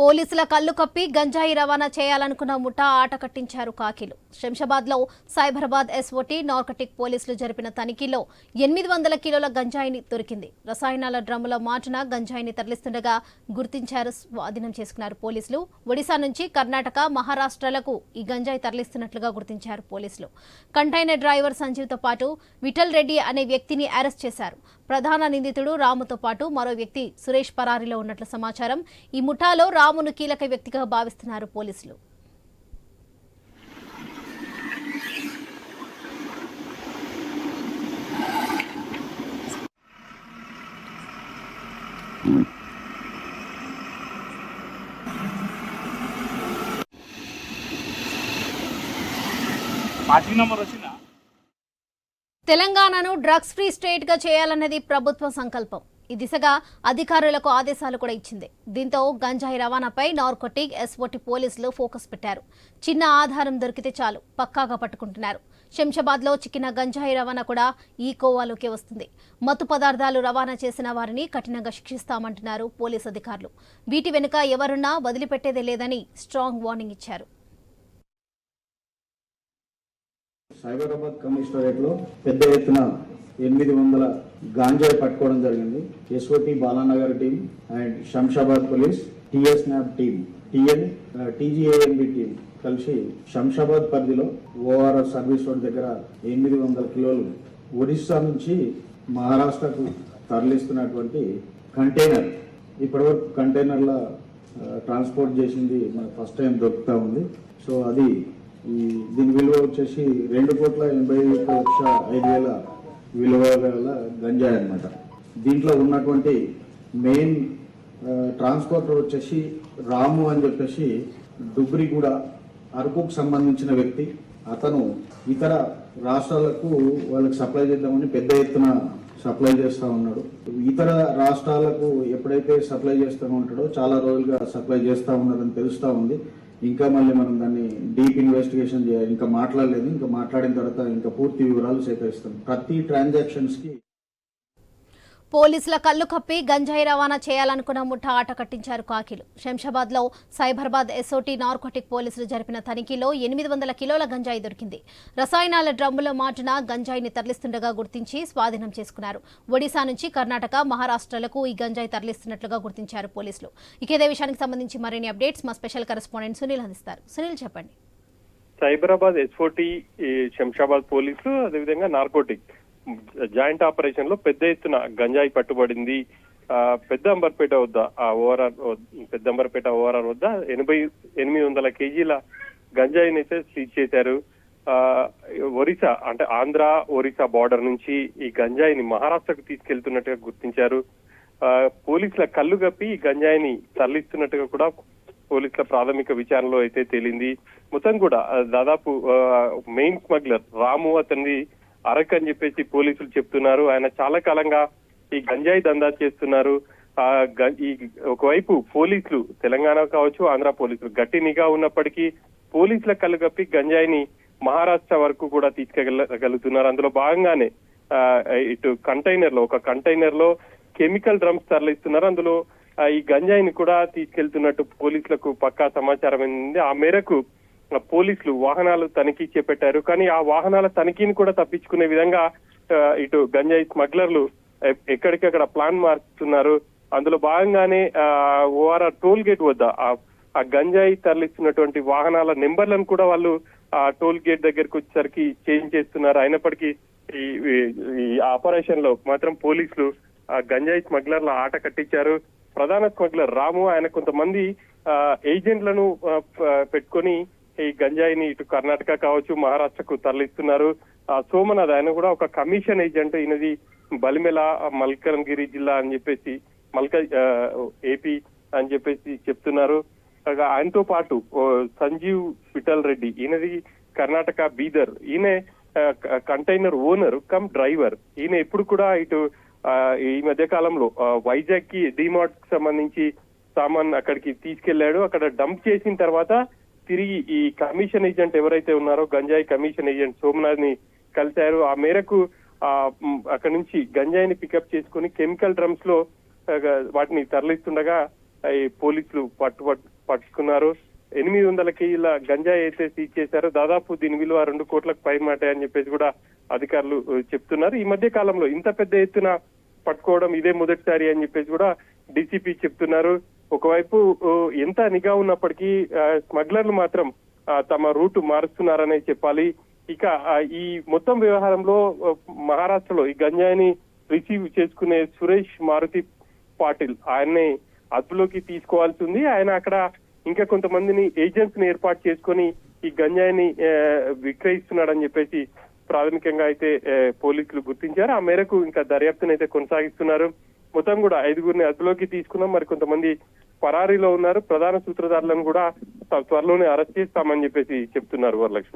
పోలీసుల కళ్ళు కప్పి గంజాయి రవాణా చేయాలనుకున్న ముఠా ఆట కట్టించారు కాకిలు. శంషాబాద్లో సైబరాబాద్ ఎస్ఓటీ నార్కటిక్ పోలీసులు జరిపిన తనిఖీలో ఎనిమిది వందల కిలోల గంజాయిని దొరికింది. రసాయనాల డ్రమ్ముల మాటున గంజాయిని తరలిస్తుండగా గుర్తించారు స్వాధీనం చేసుకున్నారు పోలీసులు. ఒడిశా నుంచి కర్ణాటక మహారాష్ట్రలకు ఈ గంజాయి తరలిస్తున్నట్లుగా గుర్తించారు పోలీసులు. కంటైనర్ డ్రైవర్ సంజీవ్తో పాటు విఠల్ రెడ్డి అనే వ్యక్తిని అరెస్ట్ చేశారు. ప్రధాన నిందితుడు రాముతో పాటు మరో వ్యక్తి సురేష్ పరారీలో ఉన్నట్లు సమాచారం. ఈ ముఠాలో రామును కీలక వ్యక్తిగా భావిస్తున్నారు పోలీసులు. తెలంగాణను డ్రగ్స్ ఫ్రీ స్టేట్గా చేయాలన్నది ప్రభుత్వ సంకల్పం. ఈ దిశగా అధికారులకు ఆదేశాలు కూడా ఇచ్చింది. దీంతో గంజాయి రవాణాపై నార్కోటిక్ ఎస్ఓటి పోలీసులు ఫోకస్ పెట్టారు. చిన్న ఆధారం దొరికితే చాలు పక్కాగా పట్టుకుంటున్నారు. శంషాబాద్లో చిక్కిన గంజాయి రవాణా కూడా ఈ కోవాలోకే వస్తుంది. మత్తు పదార్థాలు రవాణా చేసిన వారిని కఠినంగా శిక్షిస్తామంటున్నారు పోలీసు అధికారులు. వీటి వెనుక ఎవరున్నా వదిలిపెట్టేదే లేదని స్ట్రాంగ్ వార్నింగ్ ఇచ్చారు. సైబరాబాద్ కమిషనరేట్లో పెద్ద ఎత్తున ఎనిమిది వందల గాంజాయి పట్టుకోవడం జరిగింది. SOT Balanagar team and Shamshabad police TS NAB team TN TGANB team కలిసి శంషాబాద్ పరిధిలో ఓఆర్ఆర్ సర్వీస్ రోడ్ దగ్గర ఎనిమిది వందల కిలోలు ఒడిస్సా నుంచి మహారాష్ట్రకు తరలిస్తున్నటువంటి కంటైనర్. ఇప్పటివరకు కంటైనర్ల ట్రాన్స్పోర్ట్ చేసింది మనకు ఫస్ట్ టైం దొరుకుతా ఉంది. సో అది దీని విలువ వచ్చేసి రెండు కోట్ల ఎనభై ఒక్క లక్ష ఐదు వేల విలువ గల గంజాయి అన్నమాట. దీంట్లో ఉన్నటువంటి మెయిన్ ట్రాన్స్పోర్టర్ వచ్చేసి రాము అని చెప్పేసి డుబ్రిగూడ అరకుకు సంబంధించిన వ్యక్తి. అతను ఇతర రాష్ట్రాలకు వాళ్ళకి సప్లై చేద్దామని పెద్ద ఎత్తున సప్లై చేస్తూ ఉన్నాడు. ఇతర రాష్ట్రాలకు ఎప్పుడైతే సప్లై చేస్తూ ఉంటాడో చాలా రోజులుగా సప్లై చేస్తూ ఉన్నారని తెలుస్తూ ఉంది. ఇంకా మళ్ళీ మనం దాన్ని డీప్ ఇన్వెస్టిగేషన్ చేయాలి. ఇంకా మాట్లాడలేదు. ఇంకా మాట్లాడిన తర్వాత ఇంకా పూర్తి వివరాలు సేకరిస్తాం. ప్రతి ట్రాన్సాక్షన్స్కి పోలీసుల కళ్ళు కప్పి గంజాయి రవాణా చేయాలనుకున్న ముఠా ఆట కట్టించారు కాకిలు. శంషాబాద్లో సైబరాబాద్ ఎస్ఓటీ నార్కోటిక్ పోలీసులు జరిపిన తనిఖీలో ఎనిమిది వందల కిలోల గంజాయి దొరికింది. రసాయనాల డ్రమ్ములో మాటున గంజాయిని తరలిస్తుండగా గుర్తించి స్వాధీనం చేసుకున్నారు. ఒడిశా నుంచి కర్ణాటక మహారాష్ట్రలకు ఈ గంజాయి తరలిస్తున్నట్లుగా గుర్తించారు పోలీసులు. ఇక ఇదే విషయానికి సంబంధించి మరిన్ని అప్డేట్స్ మా స్పెషల్ కరెస్పాండెంట్ సునీల్ అందిస్తారు. సునీల్ చెప్పండి. సైబరాబాద్ ఎస్ఓటీ శంషాబాద్ పోలీసులు అదేవిధంగా నార్కోటిక్. జాయింట్ ఆపరేషన్లో పెద్ద ఎత్తున గంజాయి పట్టుబడింది. ఆ, పెద్ద అంబర్పేట వద్ద ఆ ఓఆర్ఆర్ పెద్ద అంబర్పేట ఓఆర్ఆర్ వద్ద ఎనభై ఎనిమిది వందల కేజీల గంజాయిని అయితే సీజ్ చేశారు. ఆ, ఒరిస్సా అంటే ఆంధ్ర ఒరిస్సా బార్డర్ నుంచి ఈ గంజాయిని మహారాష్ట్రకు తీసుకెళ్తున్నట్టుగా గుర్తించారు. ఆ, పోలీసుల కళ్ళు కప్పి ఈ గంజాయిని తరలిస్తున్నట్టుగా కూడా పోలీసుల ప్రాథమిక విచారణలో అయితే తేలింది. మొత్తం కూడా దాదాపు మెయిన్ స్మగ్లర్ రాము అతన్ని అరక్ అని చెప్పేసి పోలీసులు చెప్తున్నారు. ఆయన చాలా కాలంగా ఈ గంజాయి దందా చేస్తున్నారు. ఆ ఈ ఒకవైపు పోలీసులు తెలంగాణ కావచ్చు ఆంధ్ర పోలీసులు గట్టి నిఘా ఉన్నప్పటికీ పోలీసుల కళ్ళు కప్పి గంజాయిని మహారాష్ట్ర వరకు కూడా తీసుకెళ్ళగలుగుతున్నారు. అందులో భాగంగానే ఆ, ఇటు కంటైనర్లో ఒక కంటైనర్లో కెమికల్ డ్రమ్స్ తరలిస్తున్నారు. అందులో ఈ గంజాయిని కూడా తీసుకెళ్తున్నట్టు పోలీసులకు పక్కా సమాచారం ఏంది ఆ మేరకు పోలీసులు వాహనాలు తనిఖీ చేపట్టారు. కానీ ఆ వాహనాల తనిఖీని కూడా తప్పించుకునే విధంగా ఇటు గంజాయి స్మగ్లర్లు ఎక్కడికక్కడ ప్లాన్ మార్చుతున్నారు. అందులో భాగంగానే ఓఆర్ఆర్ టోల్ గేట్ వద్ద ఆ- ఆ గంజాయి తరలిస్తున్నటువంటి వాహనాల నెంబర్లను కూడా వాళ్ళు ఆ టోల్ గేట్ దగ్గరకు వచ్చేసరికి చేంజ్ చేస్తున్నారు. అయినప్పటికీ ఈ ఈ- ఆపరేషన్లో మాత్రం పోలీసులు ఆ గంజాయి స్మగ్లర్ల ఆట కట్టించారు. ప్రధాన స్మగ్లర్ రాము ఆయన కొంతమంది ఆ, ఏజెంట్లను పెట్టుకొని ఈ గంజాయిని ఇటు కర్ణాటక కావచ్చు మహారాష్ట్రకు తరలిస్తున్నారు. ఆ, సోమనాథ్ ఆయన కూడా ఒక కమిషన్ ఏజెంట్. ఈయనది బలిమెల మల్కరంగిరి జిల్లా అని చెప్పేసి మల్క ఏపీ అని చెప్పేసి చెప్తున్నారు. ఆయనతో పాటు సంజీవ్ విఠల్ రెడ్డి ఈయనది కర్ణాటక బీదర్. ఈయన కంటైనర్ ఓనర్ కమ్ డ్రైవర్. ఈయన ఎప్పుడు కూడా ఇటు ఈ మధ్య కాలంలో వైజాగ్కి డిమార్ట్కి సంబంధించి సామాన్ అక్కడికి తీసుకెళ్ళాడు అక్కడ డంప్ చేసిన తర్వాత తిరిగి ఈ కమిషన్ ఏజెంట్ ఎవరైతే ఉన్నారో గంజాయి కమిషన్ ఏజెంట్ సోమనాథ్ని కలిశారు. ఆ మేరకు ఆ అక్కడి అక్కడ నుంచి గంజాయిని పికప్ చేసుకుని కెమికల్ డ్రమ్స్లో వాటిని తరలిస్తుండగా ఈ పోలీసులు పట్టు పట్టుకున్నారు. ఎనిమిది వందల కేజీల గంజాయి అయితే సీజ్ చేశారు. దాదాపు దీని విలువ రెండు కోట్లకు పై మాట అని చెప్పేసి కూడా అధికారులు చెప్తున్నారు. ఈ మధ్య కాలంలో ఇంత పెద్ద ఎత్తున పట్టుకోవడం ఇదే మొదటిసారి అని చెప్పేసి కూడా డీసీపీ చెప్తున్నారు. ఒకవైపు ఎంత నిఘా ఉన్నప్పటికీ స్మగ్లర్లు మాత్రం తమ రూట్ మారుస్తున్నారనే చెప్పాలి. ఇక ఈ మొత్తం వ్యవహారంలో మహారాష్ట్రలో ఈ గంజాయిని రిసీవ్ చేసుకునే సురేష్ మారుతి పాటిల్ ఆయన్ని అదుపులోకి తీసుకోవాల్సి ఉంది. ఆయన అక్కడ ఇంకా కొంతమందిని ఏజెంట్స్ని ఏర్పాటు చేసుకొని ఈ గంజాయిని విక్రయిస్తున్నాడని చెప్పేసి ప్రాథమికంగా అయితే పోలీసులు గుర్తించారు. ఆ మేరకు ఇంకా దర్యాప్తును అయితే కొనసాగిస్తున్నారు. మొత్తం కూడా ఐదుగురిని అదుపులోకి తీసుకున్నాం. మరి కొంతమంది పరారీలో ఉన్నారు. ప్రధాన సూత్రధారులను కూడా త్వరలోనే అరెస్ట్ చేస్తామని చెప్పేసి చెప్తున్నారు వరలక్ష్మి.